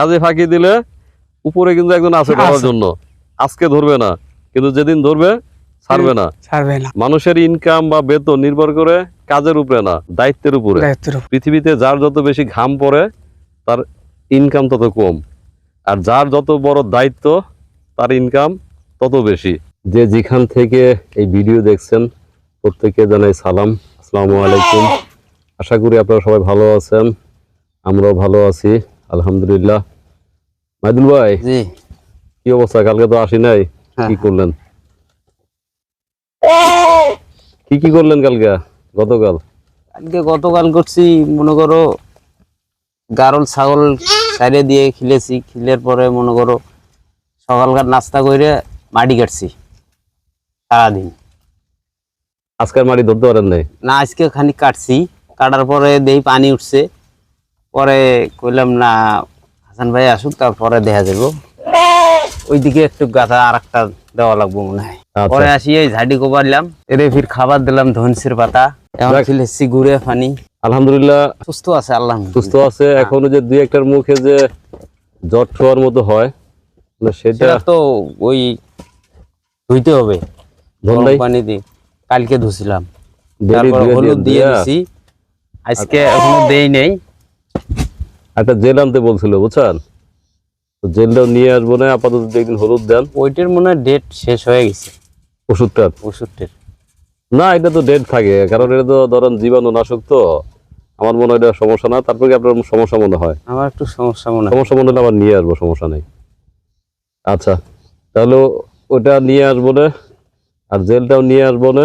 কাজে ফাঁকি দিলে উপরে কিন্তু একজন আছে ধরার জন্য। আজকে ধরবে না কিন্তু যেদিন ধরবে ছাড়বে না। ছাড়বে না। মানুষের ইনকাম বা বেতন নির্ভর করে কাজের উপরে না দায়িত্বের উপরে। পৃথিবীতে যার যত বেশি ঘাম পড়ে তার ইনকাম তত কম। আর যার যত বড় দায়িত্ব তার ইনকাম তত বেশি। যে যেখান থেকে এই ভিডিও দেখছেন প্রত্যেককে জানাই সালাম। আসসালামু আলাইকুম। আশা করি আপনারা সবাই ভালো আছেন। আমরাও ভালো আছি আলহামদুলিল্লাহ। মাইদুল ভাই জি। কি অবস্থা? কালকে তো আসি নাই। হ্যাঁ। কি করলেন? কি কি করলেন কালকে? গতকাল? আজকে গতকাল করছি মনে করো গারল ছাগল সাইডে দিয়ে খিলেছি। খিলের পরে মনে করো সকালকার নাস্তা করে মাটি কাটছি সারাদিন। আজকের মাটি ধরতে পারেন নাই? না আজকে খানিক কাটছি। কাটার পরে দেই পানি উঠছে। পরে কইলাম না হাসান ভাই আসুক তারপরে দেখা যাব। ওইদিকে একটু গাথা আর একটা দেওয়া লাগবো মনে হয়। আচ্ছা। পরে আসি এই ঝাড়ি কোপারলাম এরে ফির খাবার দিলাম ধনসির পাতা। খিলেছি পানি। আলহামদুলিল্লাহ। সুস্থ আছে আল্লাহ সুস্থ আছে। এখনও যে দুই একটার মুখে যে জ্বর ঠোয়ার মতো হয় সেটা তো ওই ধুইতে হবে। পানি দিয়ে। কালকে ধুছিলাম। হলুদ দিয়ে দিয়া দিছি। আজকে এখনও দেই নেই। একটা জেল আনতে বলছিল বুঝছেন? জেলটাও নিয়ে আসব না আপাতত একদিন হলুদ দেন। ওইটার মনে হয় ডেট শেষ হয়ে গেছে। ওষুধটার? ওষুধটার। না এটা তো ডেট থাকে কারণ এটা তো ধরেন জীবাণু নাশক তো আমার মনে হয় এটা সমস্যা না তারপরে আপনার সমস্যা মনে হয়? আমার একটু সমস্যা মনে হয়। সমস্যা মনে হলে আবার নিয়ে আসব সমস্যা নেই। আচ্ছা তাহলে ওটা নিয়ে আসব না আর জেলটাও নিয়ে আসব না।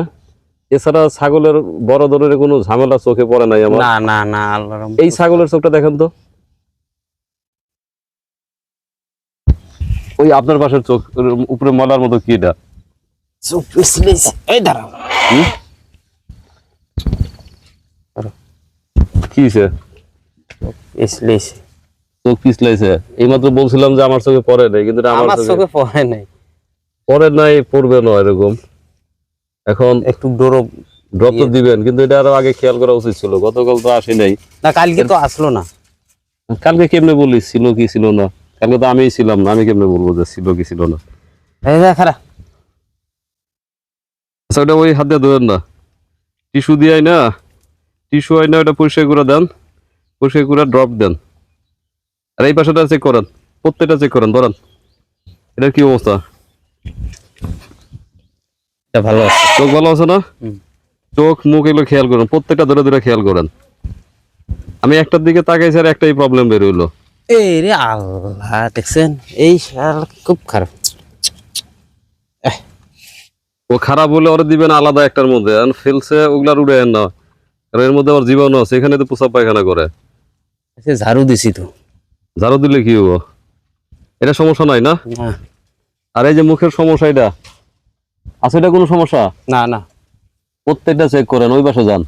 এছাড়া ছাগলের বড় ধরনের কোনো ঝামেলা চোখে পড়ে নাই আমার? না না না এই ছাগলের চোখটা দেখেন তো। ওই আপনার পাশের চোখ উপরে মলার মতো কি এটা চোখ পিছলেছে। এই দাঁড়াও কি? পিছলেছে। চোখ পিছলাইছে এইমাত্র বলছিলাম যে আমার চোখে পড়ে নাই কিন্তু আমার চোখে পড়ে নাই পড়ে নাই পড়বে না এরকম এখন একটু ডোরো ড্রপ তো। দিবেন কিন্তু এটা আরও আগে খেয়াল করা উচিত ছিল গতকাল তো আসি নাই না কালকে তো আসলো না কালকে কেমনে বলিস ছিল কি ছিল না কালকে তো আমিই ছিলাম না আমি কেমনে বলব যে ছিল কি ছিল না? এই আচ্ছা ওটা ওই হাত দিয়ে ধরেন না। টিস্যু দিয়ে না টিস্যু হয় না ওটা পরিষ্কার করে দেন পরিষ্কার করে ড্রপ দেন। আর এই পাশাটা চেক করেন প্রত্যেকটা চেক করেন ধরেন। এটার কি অবস্থা? এটা ভালো আছে। চোখ ভালো আছে না। চোখ মুখ এগুলো খেয়াল করেন প্রত্যেকটা ধরে ধরে খেয়াল করেন। আমি একটার দিকে তাকাইছি আর একটাই প্রবলেম বের হইল। এই রে আল্লাহ দেখছেন? এই শাল খুব খারাপ। ও খারাপ হলে ওরা দিবেন আলাদা একটার মধ্যে। আর ফেলছে ওগুলার উড়ে না। কারণ এর মধ্যে আবার জীবাণু আছে এখানে তো পোষা পায়খানা করে। সে ঝাড়ু দিছি তো। ঝাড়ু দিলে কি হব? এটা সমস্যা নাই না? না। আর এই যে মুখের সমস্যা এটা? আছে এটা কোনো সমস্যা? না না। প্রত্যেকটা চেক করেন ওই পাশে যান।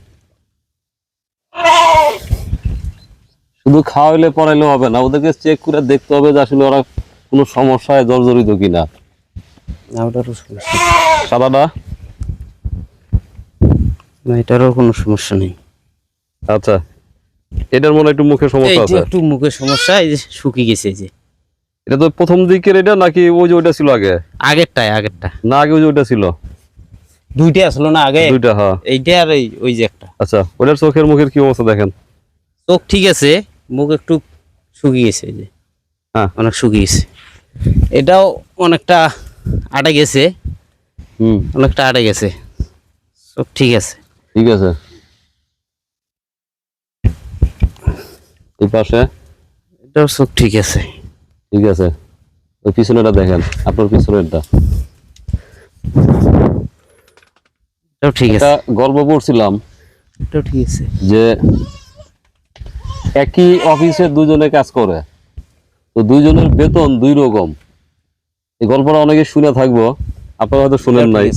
শুধু খাওয়াইলে পড়াইলে হবে না ওদেরকে চেক করে দেখতে হবে যে আসলে ওরা কোনো সমস্যায় জর্জরিত কিনা। না সাদাটা? না এটারও কোনো সমস্যা নেই। আচ্ছা এটার মনে একটু মুখে সমস্যা আছে? একটু মুখের সমস্যা এই যে শুকিয়ে গেছে যে। এটা তো প্রথম দিকের এটা নাকি ওই যে ওইটা ছিল আগে? আগেরটাই আগেরটা। না আগে ওই যে ওইটা ছিল? দুইটা আসলো না আগে? দুইটা হ্যাঁ। এইটা আর ওই যে একটা। আচ্ছা ওইটার চোখের মুখের কি অবস্থা দেখেন? চোখ ঠিক আছে মুখ একটু শুকিয়েছে যে। হ্যাঁ। অনেক শুকিয়েছে। এটাও অনেকটা আটে গেছে। হুম। অনেকটা আটে গেছে। সব ঠিক আছে। ঠিক আছে। এই পাশে? এটাও সব ঠিক আছে। ঠিক আছে। ওই পিছনেটা দেখেন। আপনার পিছনেরটা। এটাও ঠিক আছে। গল্প পড়ছিলাম। এটাও ঠিক আছে। যে একই অফিসে দুজনে কাজ করে। তো দুইজনের বেতন দুই রকম। এই গল্পটা অনেকে শুনে থাকব আপনারা হয়তো শুনেন নাই।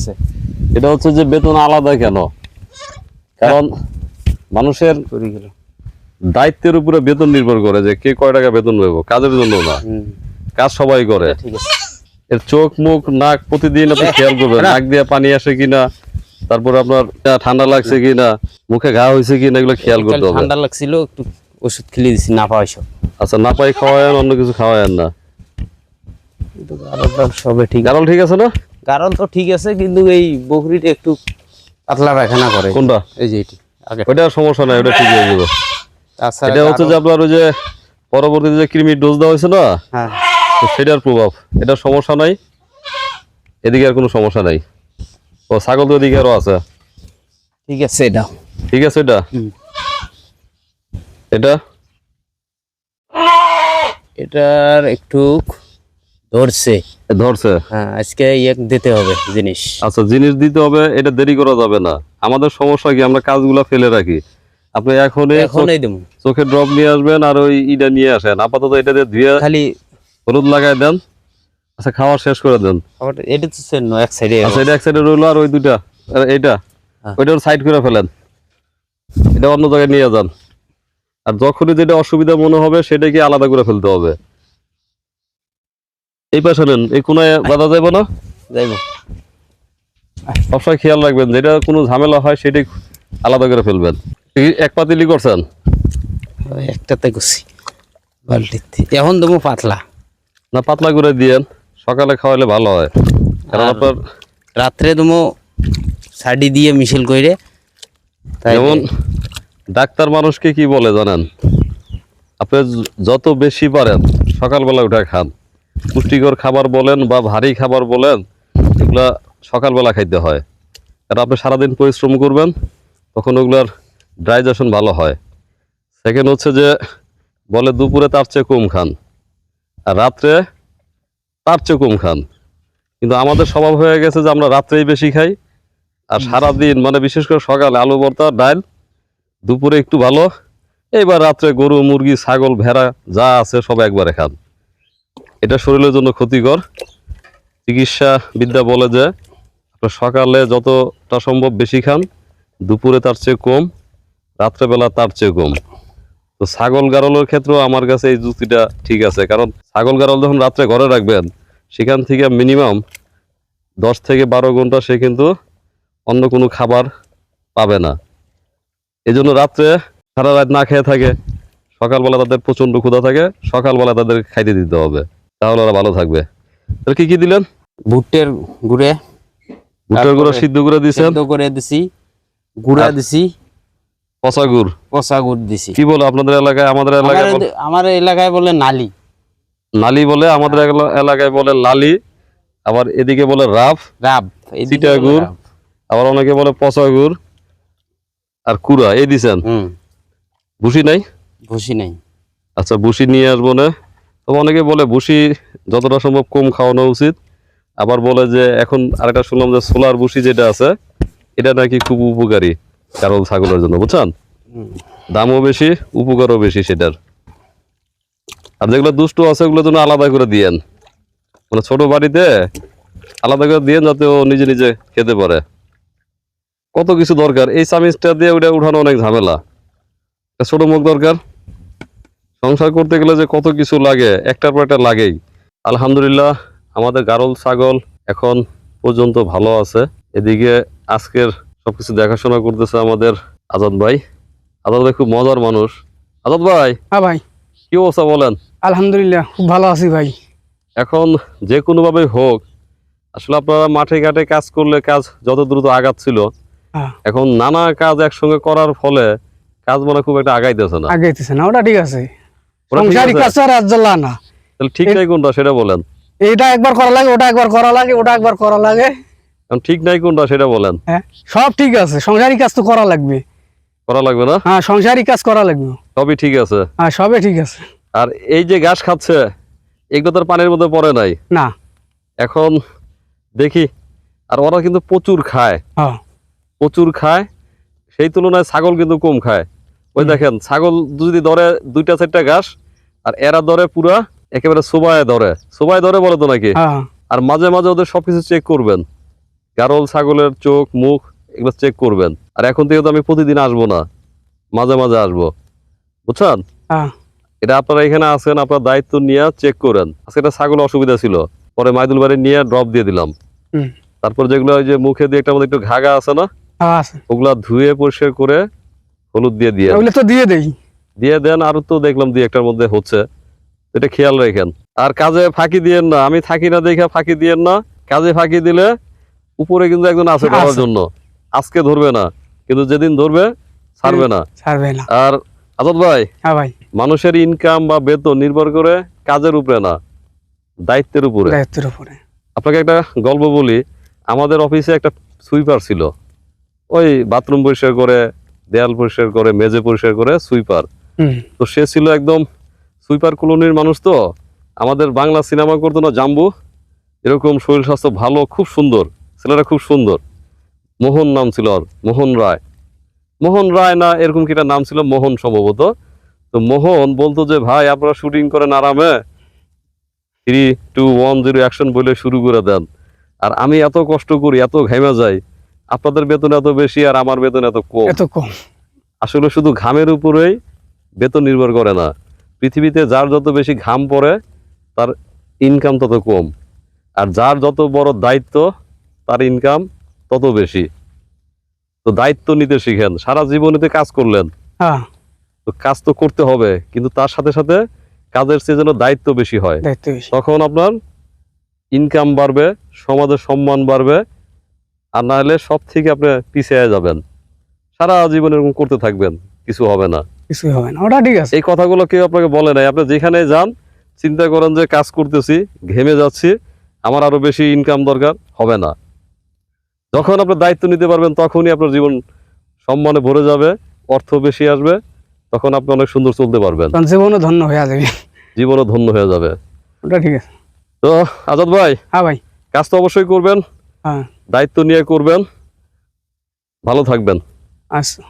এটা হচ্ছে যে বেতন আলাদা কেন? কারণ মানুষের দায়িত্বের উপরে বেতন নির্ভর করে যে কে কয় টাকা বেতন পাবো কাজের জন্য না। কাজ সবাই করে। এর চোখ মুখ নাক প্রতিদিন আপনি খেয়াল করবেন নাক দিয়ে পানি আসে কিনা তারপর আপনার ঠান্ডা লাগছে কিনা মুখে ঘা হয়েছে কিনা এগুলো খেয়াল করতে হবে। ঠান্ডা লাগছিল একটু ওষুধ খেলে দিছি না পাওয়া সব। আচ্ছা না পাই খাওয়ায়েন অন্য কিছু খাওয়ায়েন না? গারলটা সবে ঠিক গারল ঠিক আছে না? গারল তো ঠিক আছে কিন্তু এই বকরিটা একটু পাতলা পায়খানা করে। কোনটা? এই যে এটি আগে। ওইটা সমস্যা নাই ওটা ঠিক হয়ে যাবে তাছাড়া এটা হচ্ছে যে আপনার ওই যে পরবর্তীতে যে কৃমির ডোজ দেওয়া হয়েছে না? হ্যাঁ। তো সেটার প্রভাব। এটা সমস্যা নাই। এদিকে আর কোনো সমস্যা নাই। ও ছাগল তো এদিকে আরও আছে। ঠিক আছে এটা। ঠিক আছে এটা? হুম। এটা? এটার একটু ধরছে। ধরছে? হ্যাঁ আজকে এক দিতে হবে জিনিস। আচ্ছা জিনিস দিতে হবে এটা দেরি করা যাবে না। আমাদের সমস্যা কি আমরা কাজগুলো ফেলে রাখি। আপনি এখনই এখনই দেবো। চোখে ড্রপ নিয়ে আসবেন আর ওই ইটা নিয়ে আসেন। আপাতত এটা দিয়ে ধুয়ে খালি হলুদ লাগাই দেন। আচ্ছা খাওয়া শেষ করে দেন। এটা তো সেন্ন এক সাইডে আচ্ছা এটা এক সাইডে রইল আর ওই দুইটা। আর এইটা হ্যাঁ। ওইটা সাইড করে ফেলেন। এটা অন্য জায়গায় নিয়ে যান। আর যখনই যেটা অসুবিধা মনে হবে সেটাকে আলাদা করে ফেলতে হবে। এই পাশে নেন এই কোনায় বাধা যাবে না? যাইব। সবসময় খেয়াল রাখবেন যেটা কোনো ঝামেলা হয় সেটাই আলাদা করে ফেলবেন। এক পাতিলি করছেন? একটাতে গুছি বালতিতে। এখন দেবো পাতলা। না পাতলা করে দিয়েন সকালে খাওয়ালে ভালো হয়। কারণ আপনার রাত্রে দেবো শাড়ি দিয়ে মিছিল করে তাই যেমন ডাক্তার মানুষকে কি বলে জানেন? আপনি যত বেশি পারেন সকালবেলা উঠে খান। পুষ্টিকর খাবার বলেন বা ভারী খাবার বলেন এগুলো সকালবেলা খাইতে হয়। কারণ আপনি সারাদিন পরিশ্রম করবেন তখন ওগুলার ডাইজেশন ভালো হয়। সেকেন্ড হচ্ছে যে বলে দুপুরে তার চেয়ে কম খান আর রাত্রে তার চেয়ে কম খান। কিন্তু আমাদের স্বভাব হয়ে গেছে যে আমরা রাত্রেই বেশি খাই আর সারাদিন মানে বিশেষ করে সকালে আলু ভর্তা ডাল দুপুরে একটু ভালো। এইবার রাত্রে গরু, মুরগি, ছাগল, ভেড়া যা আছে সব একবারে খান। এটা শরীরের জন্য ক্ষতিকর। চিকিৎসা বিদ্যা বলে যে, আপনার সকালে যতটা সম্ভব বেশি খান, দুপুরে তার চেয়ে কম, রাত্রেবেলা তার চেয়ে কম। তো ছাগল গারলের ক্ষেত্রেও আমার কাছে এই যুক্তিটা ঠিক আছে, কারণ ছাগল গারল যখন রাত্রে ঘরে রাখবেন, সেখান থেকে মিনিমাম দশ থেকে বারো ঘণ্টা সে কিন্তু অন্য কোনো খাবার পাবে না। এই জন্য রাত্রে সারা রাত না খেয়ে থাকে সকালবেলা তাদের প্রচণ্ড ক্ষুধা থাকে সকালবেলা তাদের খাইতে দিতে হবে। তাহলে ওরা ভালো থাকবে। তাহলে কি কি দিলেন? ভুট্টের গুড়ে ভুট্টার গুঁড়ো সিদ্ধ করে দিছেন সেদ্ধ করে দিছি গুড়া দিছি পচা গুড়? পচা গুড় দিছি। কি বলো আপনাদের এলাকায় আমাদের এলাকায় আমার এলাকায় বলে নালি। নালি বলে আমাদের এলা- এলাকায় বলে লালি আবার এদিকে বলে রাফ রাফ চিটা গুড়। আবার অনেকে বলে পচা গুড়। আর কুড়া এই দিছেন? ভুসি নাই? ভুসি নাই। আচ্ছা ভুসি নিয়ে আসব না। তবে অনেকে বলে ভুসি যতটা সম্ভব কম খাওয়ানো উচিত। আবার বলে যে এখন আরেকটা শুনলাম যে সোলার ভুসি যেটা আছে এটা নাকি খুব উপকারী কারণ ছাগলের জন্য বুঝছেন? দামও বেশি উপকারও বেশি সেটার। আর যেগুলো দুষ্টু আছে ওগুলো জন্য আলাদা করে দিয়েন। মানে ছোট বাড়িতে আলাদা করে দিয়েন যাতে ও নিজে নিজে খেতে পারে। কত কিছু দরকার। এই চামিচটা দিয়ে ওটা উঠানো অনেক ঝামেলা। ছোট মুখ দরকার। সংসার করতে গেলে যে কত কিছু লাগে একটার পর একটা লাগেই। আলহামদুলিল্লাহ আমাদের গারল ছাগল এখন পর্যন্ত ভালো আছে। এদিকে আজকের সবকিছু দেখাশোনা করতেছে আমাদের আজাদ ভাই। আজাদ ভাই খুব মজার মানুষ। আজাদ ভাই হ্যাঁ ভাই। কি অবস্থা বলেন? আলহামদুলিল্লাহ খুব ভালো আছি ভাই। এখন যে কোনোভাবে হোক আসলে আপনারা মাঠে ঘাটে কাজ করলে কাজ যত দ্রুত আগাচ্ছিল এখন নানা কাজ একসঙ্গে করার ফলে কাজ মনে খুব একটা আগাইতেছে না। আগাইতেছে না ওটা ঠিক আছে। ঠিক কাজ আর আজ্জাল্লাহ না। তাহলে ঠিক নাই কোনটা সেটা বলেন। এইটা একবার করা লাগে ওটা একবার করা লাগে ওটা একবার করা লাগে। এখন ঠিক নাই কোনটা সেটা বলেন। হ্যাঁ সব ঠিক আছে সংসারিক কাজ তো করা লাগবে। করা লাগবে না? হ্যাঁ সংসারিক কাজ করা লাগবে। সবই ঠিক আছে। হ্যাঁ সবে ঠিক আছে। আর এই যে ঘাস খাচ্ছে এগুলো তার পানির মধ্যে পড়ে নাই। না। এখন দেখি আর ওরা কিন্তু প্রচুর খায়। হ্যাঁ। প্রচুর খায় সেই তুলনায় ছাগল কিন্তু কম খায়। ওই দেখেন ছাগল যদি ধরে দুইটা চারটা ঘাস আর এরা ধরে পুরা একেবারে সোবায় ধরে। সোবায় ধরে বলে তো নাকি? হ্যাঁ। আর মাঝে মাঝে ওদের সবকিছু চেক করবেন। গারল ছাগলের চোখ মুখ এগুলো চেক করবেন। আর এখন থেকে তো আমি প্রতিদিন আসব না। মাঝে মাঝে আসব। বুঝছেন? হ্যাঁ। এটা আপনারা এখানে আছেন আপনার দায়িত্ব নিয়ে চেক করেন। আজকে একটা ছাগল অসুবিধা ছিল। পরে মাইদুল বাড়ি নিয়ে ড্রপ দিয়ে দিলাম। তারপর যেগুলো ওই যে মুখে দিয়ে একটা মধ্যে একটু ঘাগা আছে না ওগুলা ধুয়ে পরিষ্কার করে হলুদ দিয়ে দিয়ে ওগুলো তো দিয়ে দেই। দিয়ে দেন আর তো দেখলাম দুই একটার মধ্যে হচ্ছে। এটা খেয়াল রাখেন। আর কাজে ফাঁকি দিয়েন না। আমি থাকি না দেখে ফাঁকি দিয়েন না। কাজে ফাঁকি দিলে উপরে কিন্তু একজন আছে ধরার জন্য। আজকে ধরবে না কিন্তু যেদিন ধরবে ছাড়বে না। ছাড়বে না। আর আজাদ ভাই হ্যাঁ ভাই। মানুষের ইনকাম বা বেতন নির্ভর করে কাজের উপরে না দায়িত্বের উপরে। দায়িত্বের উপরে। আপনাকে একটা গল্প বলি। আমাদের অফিসে একটা সুইপার ছিল। ওই বাথরুম পরিষ্কার করে দেয়াল পরিষ্কার করে মেজে পরিষ্কার করে সুইপার। তো সে ছিল একদম সুইপার কলোনির মানুষ তো। আমাদের বাংলা সিনেমা করতো না জাম্বু। এরকম শরীর স্বাস্থ্য ভালো খুব সুন্দর। ছেলেটা খুব সুন্দর। মোহন নাম ছিল ওর মোহন রায়। মোহন রায় না এরকম কি নাম ছিল মোহন সম্ভবত। তো মোহন বলতো যে ভাই আপনারা শুটিং করেন আরামে। Three two one zero action বলে শুরু করে দেন। আর আমি এত কষ্ট করি এত ঘামে যাই। আপনাদের বেতন এত বেশি আর আমার বেতন এত কম। এত কম। আসলে শুধু ঘামের উপরেই বেতন নির্ভর করে না। পৃথিবীতে যার যত বেশি ঘাম পড়ে তার ইনকাম তত কম। আর যার যত বড় দায়িত্ব তার ইনকাম তত বেশি। তো দায়িত্ব নিতে শিখেন। সারা জীবনেতে কাজ করলেন। হ্যাঁ। তো কাজ তো করতে হবে কিন্তু তার সাথে সাথে কাজের চেয়ে যেন দায়িত্ব বেশি হয়। তখন আপনার ইনকাম বাড়বে সমাজের সম্মান বাড়বে আর না হলে সব থেকে আপনি পিছিয়ে যাবেন। সারা জীবন এরকম করতে থাকবেন কিছু হবে না। কিছু হবে না ওটা ঠিক আছে। এই কথাগুলো কেউ আপনাকে বলে নাই। আপনি যেখানে যান চিন্তা করেন যে কাজ করতেছি ঘেমে যাচ্ছি আমার আরও বেশি ইনকাম দরকার হবে না। যখন আপনি দায়িত্ব নিতে পারবেন তখনই আপনার জীবন সম্মানে ভরে যাবে অর্থ বেশি আসবে তখন আপনি অনেক সুন্দর চলতে পারবেন। জীবনও ধন্য হয়ে যাবে। জীবনও ধন্য হয়ে যাবে। ওটা ঠিক আছে। তো আজাদ ভাই হ্যাঁ ভাই। কাজ তো অবশ্যই করবেন। হ্যাঁ। দায়িত্ব নিয়ে করবেন। ভালো থাকবেন। আচ্ছা।